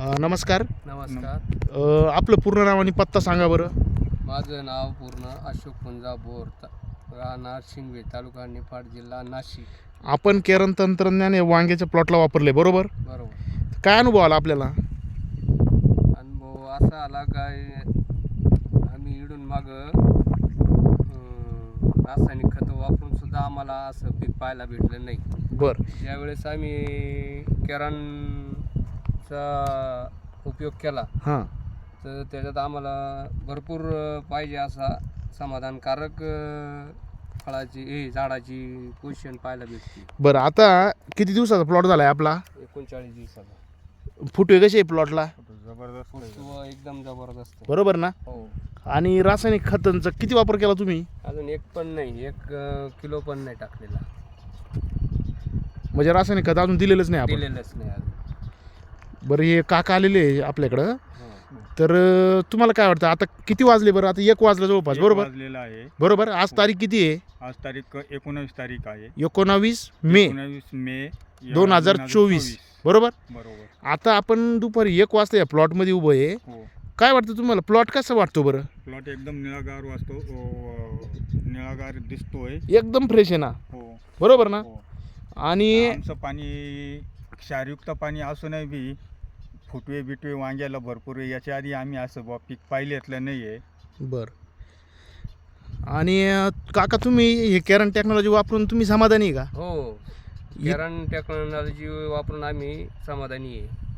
अ, नमस्कार. नमस्कार. अ, आपलं पूर्ण नाव आणि पत्ता सांगा बरं. माझं नाव पूर्ण अशोक पुंजा बोर ता- राहणार शिंगवे तालुका निफाड जिल्हा नाशिक. आपण केरन तंत्रज्ञान हे वांग्याच्या प्लॉटला वापरले बरोबर? बरोबर. काय अनुभव आला आपल्याला? अनुभव असा आला काय आम्ही इडून माग रासायनिक खतं वापरून सुद्धा आम्हाला असं पीक पाहायला भेटलं नाही. बरं. ज्यावेळेस आम्ही केरांचा उपयोग केला हां. तर त्याच्यात आम्हाला भरपूर पाहिजे असा समाधानकारक फळाची हे झाडाची पोझिशन पाहायला भेटते. बरं आता किती दिवसाचा प्लॉट झाला आहे आपला? एकोणचाळीस दिवसाचा. फुटवे कसे आहे प्लॉटला पुष्प एकदम जबरदस्त. बरोबर ना? हो. आणि रासायनिक खतांचा किती वापर केला तुम्ही? अजून एक पण नाही एक अ, किलो पण नाही टाकलेला. म्हणजे रासायनिक खत अजून दिलेलंच नाही आपण. दिलेलंच नाही अजून. बरं हे काका आलेले आहे आपल्याकडं. हो. तर तुम्हाला काय वाटतं? आता किती वाजले बरं? आता एक वाजलं जवळपास बरोबर? वाजलेला आहे. बरोबर? आज तारीख किती आहे? आज तारीख एकोणावीस तारीख आहे. एकोणावीस मे. एकोणावीस मे दोन हजार चोवीस. बरोबर? बरोबर. आता आपण दुपारी एक वाजता या प्लॉटमध्ये उभं आहे. हो. काय वाटतं तुम्हाला? प्लॉट कसा वाटतो बरं? प्लॉट एकदम निळागार वाचतो निळागार दिसतोय. एकदम फ्रेश आहे ना? हो. बरोबर ना? हो. आणि आमचं पाणी क्षारयुक्त पाणी असूनही बी फुटवे बिटवे वांग्याला भरपूर आहे. याच्या आधी आम्ही असं बुवा पीक पाहिलेतलं नाही आहे बर. आणि अं, काका तुम्ही हे कॅरन टेक्नॉलॉजी वापरून तुम्ही समाधानी आहे का? हो. केरन टेक्नॉलॉजी वापरून आम्ही समाधानी आहे.